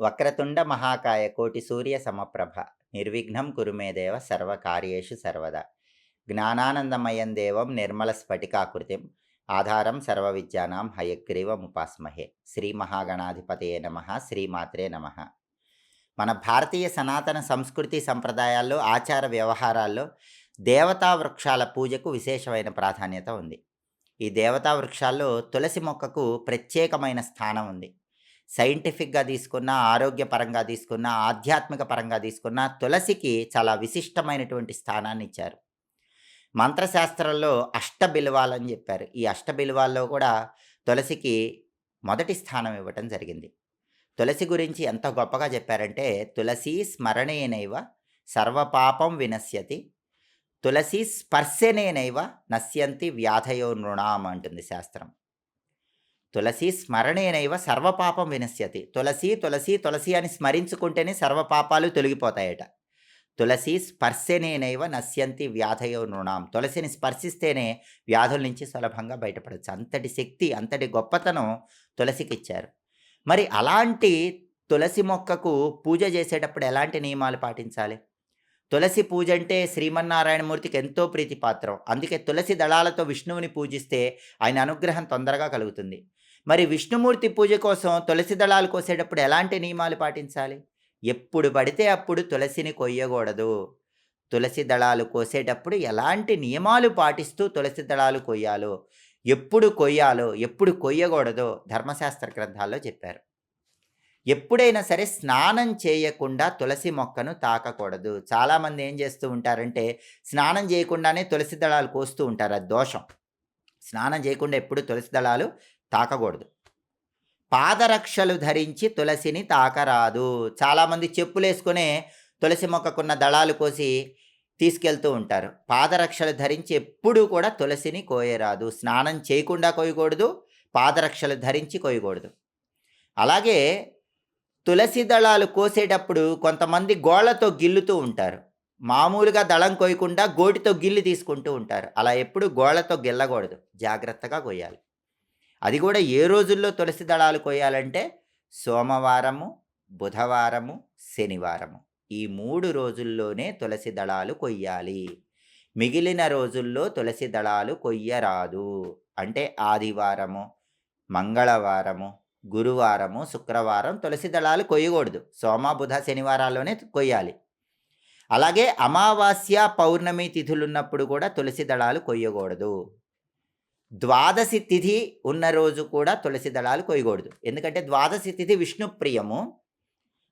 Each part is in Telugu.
వక్రతుండ మహాకాయ కోటి సూర్య సమప్రభ. నిర్విఘ్నం కురుమేదేవ సర్వకార్యేషు సర్వదా. జ్ఞానానందమయం దేవం నిర్మల స్ఫటికాకృతిం. ఆధారం సర్వ విద్యానాం హయగ్రీవముపాస్మహే శ్రీ మహాగణాధిపతయే నమ శ్రీమాత్రే నమ. మన భారతీయ సనాతన సంస్కృతి సంప్రదాయాల్లో ఆచార వ్యవహారాల్లో దేవతా వృక్షాల పూజకు విశేషమైన ప్రాధాన్యత ఉంది. ఈ దేవతా వృక్షాల్లో తులసి మొక్కకు ప్రత్యేకమైన స్థానం ఉంది. సైంటిఫిక్గా తీసుకున్న ఆరోగ్యపరంగా తీసుకున్న ఆధ్యాత్మిక పరంగా తీసుకున్న తులసికి చాలా విశిష్టమైనటువంటి స్థానాన్ని ఇచ్చారు మంత్రశాస్త్రంలో అష్ట బిలువాలని చెప్పారు. ఈ అష్ట బిలువాల్లో కూడా తులసికి మొదటి స్థానం ఇవ్వటం జరిగింది. తులసి గురించి ఎంత గొప్పగా చెప్పారంటే తులసి స్మరణేనైవ సర్వపాపం వినశ్యతి తులసి స్పర్శనేనైవ నశ్యంతి వ్యాధయో నృణాం అంటుంది శాస్త్రం. తులసి స్మరణేనైవ సర్వపాపం వినశ్యతి. తులసి తులసి తులసి అని స్మరించుకుంటేనే సర్వపాపాలు తొలగిపోతాయట. తులసి స్పర్శనేనైవ నశ్యంతి వ్యాధయో నృణాం తులసిని స్పర్శిస్తేనే వ్యాధుల నుంచి సులభంగా బయటపడవచ్చు అంతటి శక్తి అంతటి గొప్పతనం తులసికి ఇచ్చారు మరి అలాంటి తులసి మొక్కకు పూజ చేసేటప్పుడు ఎలాంటి నియమాలు పాటించాలి? తులసి పూజ అంటే శ్రీమన్నారాయణమూర్తికి ఎంతో ప్రీతిపాత్రం. అందుకే తులసి దళాలతో విష్ణువుని పూజిస్తే ఆయన అనుగ్రహం తొందరగా కలుగుతుంది. మరి విష్ణుమూర్తి పూజ కోసం తులసి దళాలు కోసేటప్పుడు ఎలాంటి నియమాలు పాటించాలి? ఎప్పుడు పడితే అప్పుడు తులసిని కొయ్యకూడదు. తులసి దళాలు కోసేటప్పుడు ఎలాంటి నియమాలు పాటిస్తూ తులసి దళాలు కొయ్యాలో? ఎప్పుడు కొయ్యాలో? ఎప్పుడు కొయ్యకూడదో? ధర్మశాస్త్ర గ్రంథాల్లో చెప్పారు. ఎప్పుడైనా సరే స్నానం చేయకుండా తులసి మొక్కను తాకకూడదు. చాలామంది ఏం చేస్తూ ఉంటారంటే స్నానం చేయకుండానే తులసి దళాలు కోస్తూ ఉంటారు. అది దోషం. స్నానం చేయకుండా ఎప్పుడు తులసి దళాలు తాకకూడదు. పాదరక్షలు ధరించి తులసిని తాకరాదు. చాలామంది చెప్పులు వేసుకునే తులసి మొక్కకున్న దళాలు కోసి తీసుకెళ్తూ ఉంటారు. పాదరక్షలు ధరించి ఎప్పుడూ కూడా తులసిని కోయరాదు. స్నానం చేయకుండా కోయకూడదు పాదరక్షలు ధరించి కోయకూడదు. అలాగే తులసి దళాలు కోసేటప్పుడు కొంతమంది గోళ్ళతో గిల్లుతూ ఉంటారు. మామూలుగా దళం కోయకుండా గోటితో గిల్లి తీసుకుంటూ ఉంటారు. అలా ఎప్పుడు గోళ్ళతో గిల్లకూడదు. జాగ్రత్తగా కొయ్యాలి అది కూడా ఏ రోజుల్లో తులసి దళాలు కొయ్యాలంటే సోమవారము బుధవారము శనివారము. ఈ మూడు రోజుల్లోనే తులసి దళాలు కొయ్యాలి. మిగిలిన రోజుల్లో తులసి దళాలు కొయ్యరాదు. అంటే ఆదివారము మంగళవారము గురువారము శుక్రవారం తులసి దళాలు కొయ్యకూడదు. సోమ బుధ శనివారాల్లోనే కొయ్యాలి. అలాగే అమావాస్య పౌర్ణమి తిథులున్నప్పుడు కూడా తులసి దళాలు కొయ్యకూడదు. ద్వాదశి తిథి ఉన్న రోజు కూడా తులసి దళాలు కొయ్యకూడదు. ఎందుకంటే ద్వాదశి తిథి విష్ణు ప్రియము.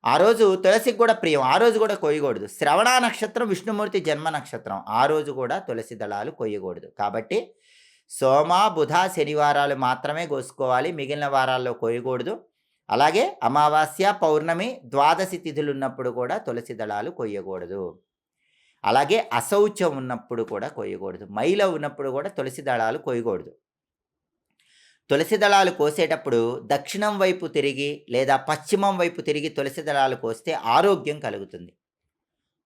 ఆ రోజు తులసికి కూడా ప్రియం. ఆ రోజు కూడా కొయ్యకూడదు. శ్రవణ నక్షత్రం విష్ణుమూర్తి జన్మ నక్షత్రం. ఆ రోజు కూడా తులసి దళాలు కొయ్యకూడదు. కాబట్టి సోమ బుధ శనివారాలు మాత్రమే కోసుకోవాలి. మిగిలిన వారాల్లో కొయ్యకూడదు. అలాగే అమావాస్య పౌర్ణమి ద్వాదశి తిథులు ఉన్నప్పుడు కూడా తులసి దళాలు కొయ్యకూడదు. అలాగే అశౌచం ఉన్నప్పుడు కూడా కొయ్యకూడదు. మైల ఉన్నప్పుడు కూడా తులసి దళాలు కొయ్యకూడదు. తులసి దళాలు కోసేటప్పుడు దక్షిణం వైపు తిరిగి లేదా పశ్చిమం వైపు తిరిగి తులసి దళాలు కోస్తే ఆరోగ్యం కలుగుతుంది.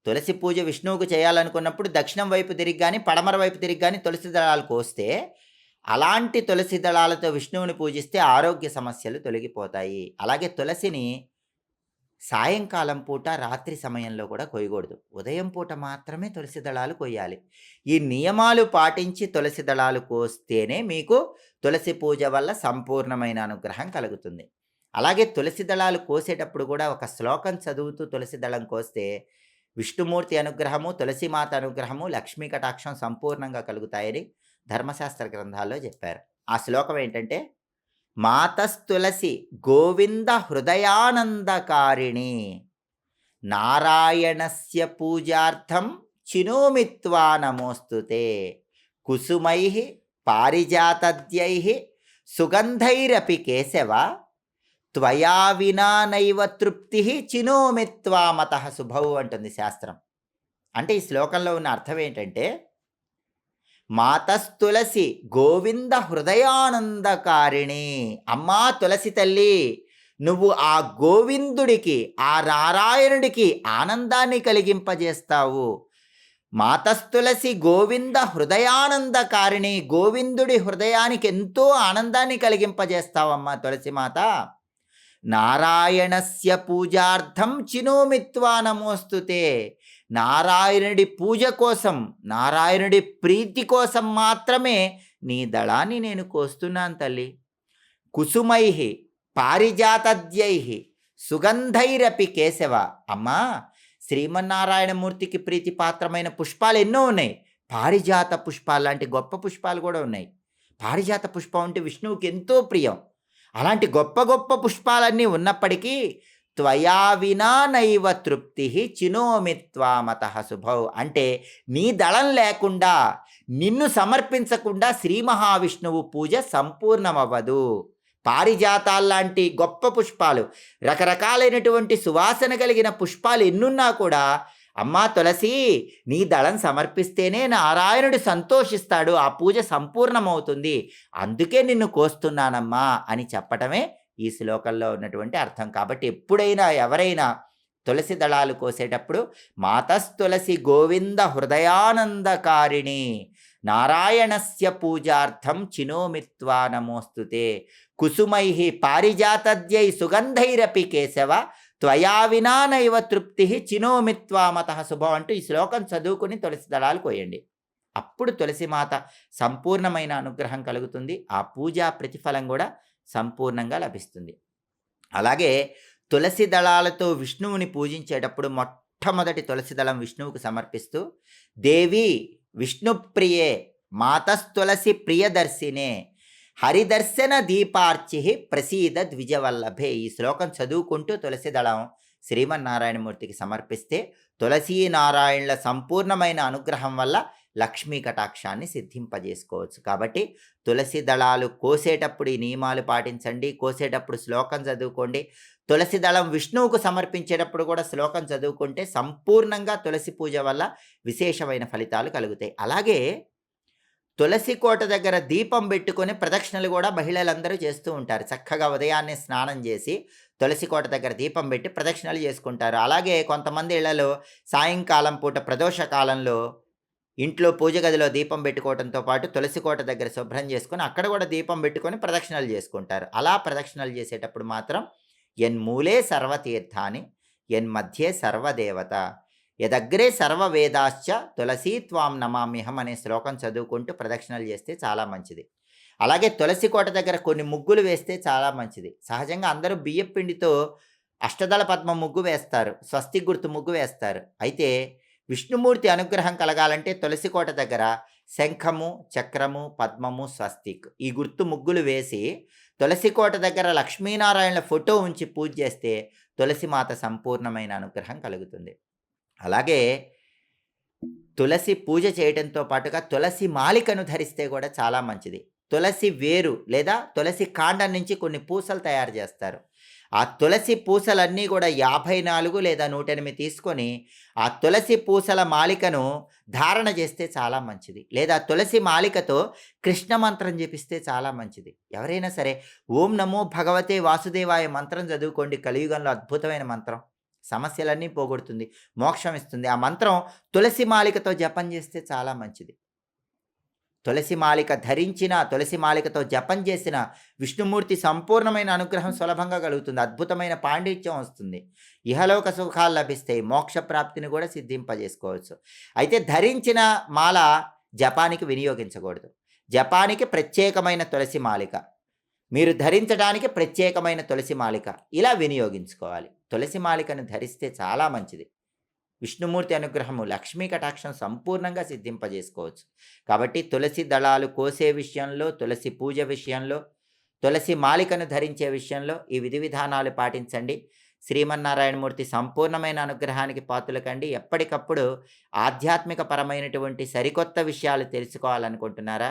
తులసి పూజ విష్ణువుకు చేయాలనుకున్నప్పుడు దక్షిణం వైపు తిరిగి కానీ పడమర వైపు తిరిగి కానీ తులసి దళాలు కోస్తే అలాంటి తులసి దళాలతో విష్ణువుని పూజిస్తే ఆరోగ్య సమస్యలు తొలగిపోతాయి. అలాగే తులసిని సాయంకాలం పూట రాత్రి సమయంలో కూడా కొయ్యకూడదు. ఉదయం పూట మాత్రమే తులసి దళాలు కొయ్యాలి. ఈ నియమాలు పాటించి తులసి దళాలు కోస్తేనే మీకు తులసి పూజ వల్ల సంపూర్ణమైన అనుగ్రహం కలుగుతుంది. అలాగే తులసి దళాలు కోసేటప్పుడు కూడా ఒక శ్లోకం చదువుతూ తులసి దళం కోస్తే విష్ణుమూర్తి అనుగ్రహము తులసిమాత అనుగ్రహము లక్ష్మీ కటాక్షం సంపూర్ణంగా కలుగుతాయని ధర్మశాస్త్ర గ్రంథాల్లో చెప్పారు. ఆ శ్లోకం ఏంటంటే మాతస్తులసి గోవింద హృదయానందకారిణి నారాయణస్య పూజార్థం చినోమిత్వా నమోస్తుతే. కుసుమై పారిజాతద్యై సుగంధైరపి కేశవ. త్వయా వినా నైవ తృప్తి చినోమిత్వా మత శుభౌ అంటుంది శాస్త్రం. అంటే ఈ శ్లోకంలో ఉన్న అర్థం ఏంటంటే మాతస్తులసి గోవింద హృదయానందకారిణి. అమ్మా తులసి తల్లి నువ్వు ఆ గోవిందుడికి ఆ నారాయణుడికి ఆనందాన్ని కలిగింపజేస్తావు. మాతస్తులసి గోవింద హృదయానందకారిణి గోవిందుడి హృదయానికి ఎంతో ఆనందాన్ని కలిగింపజేస్తావమ్మా తులసి మాత నారాయణస్య పూజార్థం చినోమిత్వా నమోస్తుతే. నారాయణుడి పూజ కోసం నారాయణుడి ప్రీతి కోసం మాత్రమే నీ దళాన్ని నేను కోస్తున్నాను తల్లి. కుసుమై పారిజాతద్యై సుగంధైరపి కేశవ. అమ్మా శ్రీమన్నారాయణమూర్తికి ప్రీతిపాత్రమైన పుష్పాలు ఎన్నో ఉన్నాయి. పారిజాత పుష్పాలు లాంటి గొప్ప పుష్పాలు కూడా ఉన్నాయి. పారిజాత పుష్పం అంటే విష్ణువుకి ఎంతో ప్రియం. అలాంటి గొప్ప గొప్ప పుష్పాలన్నీ ఉన్నప్పటికీ త్వయా వినా నైవ తృప్తి చినోమిత్వామత శుభౌ అంటే నీ దళం లేకుండా నిన్ను సమర్పించకుండా శ్రీ మహావిష్ణువు పూజ సంపూర్ణమవ్వదు. పారిజాతాల్లాంటి గొప్ప పుష్పాలు రకరకాలైనటువంటి సువాసన కలిగిన పుష్పాలు ఎన్నున్నా కూడా అమ్మా తులసి నీ దళం సమర్పిస్తేనే నారాయణుడు సంతోషిస్తాడు. ఆ పూజ సంపూర్ణమవుతుంది. అందుకే నిన్ను కోస్తున్నానమ్మా అని చెప్పటమే ఈ శ్లోకంలో ఉన్నటువంటి అర్థం. కాబట్టి ఎప్పుడైనా ఎవరైనా తులసి దళాలు కోసేటప్పుడు మాతస్తులసి గోవింద హృదయానందకారిణి నారాయణస్య పూజార్థం చినోమిత్వా నమోస్తుతే. కుసుమై పారిజాతద్యై సుగంధైరపి కేశవ త్వయా వినా నైవ తృప్తి చినోమిత్వామత శుభం అంటూ ఈ శ్లోకం చదువుకుని తులసి దళాలు కోయండి. అప్పుడు తులసి మాత సంపూర్ణమైన అనుగ్రహం కలుగుతుంది. ఆ పూజా ప్రతిఫలం కూడా సంపూర్ణంగా లభిస్తుంది. అలాగే తులసి దళాలతో విష్ణువుని పూజించేటప్పుడు మొట్టమొదటి తులసి దళం విష్ణువుకు సమర్పిస్తూ దేవి విష్ణుప్రియే మాతస్తులసి ప్రియదర్శినే హరిదర్శన దీపార్చి ప్రసీద ద్విజవల్లభే. ఈ శ్లోకం చదువుకుంటూ తులసి దళం శ్రీమన్నారాయణమూర్తికి సమర్పిస్తే తులసీ నారాయణుల సంపూర్ణమైన అనుగ్రహం వల్ల లక్ష్మీ కటాక్షాన్ని సిద్ధింపజేసుకోవచ్చు. కాబట్టి తులసి దళాలు కోసేటప్పుడు ఈ నియమాలు పాటించండి. కోసేటప్పుడు శ్లోకం చదువుకోండి. తులసి దళం విష్ణువుకు సమర్పించేటప్పుడు కూడా శ్లోకం చదువుకుంటే సంపూర్ణంగా తులసి పూజ వల్ల విశేషమైన ఫలితాలు కలుగుతాయి. అలాగే తులసి కోట దగ్గర దీపం పెట్టుకొని ప్రదక్షిణలు కూడా మహిళలందరూ చేస్తూ ఉంటారు. చక్కగా ఉదయాన్నే స్నానం చేసి తులసి కోట దగ్గర దీపం పెట్టి ప్రదక్షిణలు చేసుకుంటారు. అలాగే కొంతమంది ఇళ్ళలో సాయంకాలం పూట ప్రదోష కాలంలో ఇంట్లో పూజ గదిలో దీపం పెట్టుకోవడంతో పాటు తులసి కోట దగ్గర శుభ్రం చేసుకొని అక్కడ కూడా దీపం పెట్టుకొని ప్రదక్షిణలు చేసుకుంటారు. అలా ప్రదక్షిణలు చేసేటప్పుడు మాత్రం ఎన్ మూలే సర్వతీర్థాని ఎన్ మధ్యే సర్వదేవత యదగ్రే సర్వ వేదాశ్చ తులసీ త్వాం నమామ్యహం అనే శ్లోకం చదువుకుంటూ ప్రదక్షిణలు చేస్తే చాలా మంచిది. అలాగే తులసి కోట దగ్గర కొన్ని ముగ్గులు వేస్తే చాలా మంచిది. సహజంగా అందరూ బియ్యం పిండితో అష్టదళ పద్మ ముగ్గు వేస్తారు. స్వస్తి గుర్తు ముగ్గు వేస్తారు. అయితే విష్ణుమూర్తి అనుగ్రహం కలగాలంటే తులసి కోట దగ్గర శంఖము చక్రము పద్మము స్వస్తిక్ ఈ గుర్తు ముగ్గులు వేసి తులసి కోట దగ్గర లక్ష్మీనారాయణ ఫోటో ఉంచి పూజ చేస్తే తులసి మాత సంపూర్ణమైన అనుగ్రహం కలుగుతుంది. అలాగే తులసి పూజ చేయడంతో పాటుగా తులసి మాలికను ధరిస్తే కూడా చాలా మంచిది. తులసి వేరు లేదా తులసి కాండం నుంచి కొన్ని పూసలు తయారు చేస్తారు. ఆ తులసి పూసలన్నీ కూడా యాభై నాలుగు లేదా నూట ఎనిమిది తీసుకొని ఆ తులసి పూసల మాలికను ధారణ చేస్తే చాలా మంచిది. లేదా తులసి మాలికతో కృష్ణ మంత్రం జపిస్తే చాలా మంచిది. ఎవరైనా సరే ఓం నమో భగవతే వాసుదేవాయ మంత్రం చదువుకోండి. కలియుగంలో అద్భుతమైన మంత్రం. సమస్యలన్నీ పోగొడుతుంది మోక్షం ఇస్తుంది. ఆ మంత్రం తులసి మాలికతో జపం చేస్తే చాలా మంచిది. తులసి మాలిక ధరించిన తులసి మాలికతో జపం చేసిన విష్ణుమూర్తి సంపూర్ణమైన అనుగ్రహం సులభంగా కలుగుతుంది. అద్భుతమైన పాండిత్యం వస్తుంది. ఇహలోక సుఖాలు లభిస్తాయి. మోక్ష ప్రాప్తిని కూడా సిద్ధింపజేసుకోవచ్చు. అయితే ధరించిన మాల జపానికి వినియోగించకూడదు. జపానికి ప్రత్యేకమైన తులసి మాలిక. మీరు ధరించడానికి ప్రత్యేకమైన తులసి మాలిక. ఇలా వినియోగించుకోవాలి. తులసి మాలికను ధరిస్తే చాలా మంచిది. విష్ణుమూర్తి అనుగ్రహము లక్ష్మీ కటాక్షం సంపూర్ణంగా సిద్ధింపజేసుకోవచ్చు. కాబట్టి తులసి దళాలు కోసే విషయంలో తులసి పూజ విషయంలో తులసి మాలికను ధరించే విషయంలో ఈ విధి విధానాలు పాటించండి. శ్రీమన్నారాయణమూర్తి సంపూర్ణమైన అనుగ్రహానికి పాత్రలకండి. ఎప్పటికప్పుడు ఆధ్యాత్మిక పరమైనటువంటి సరికొత్త విషయాలు తెలుసుకోవాలనుకుంటున్నారా?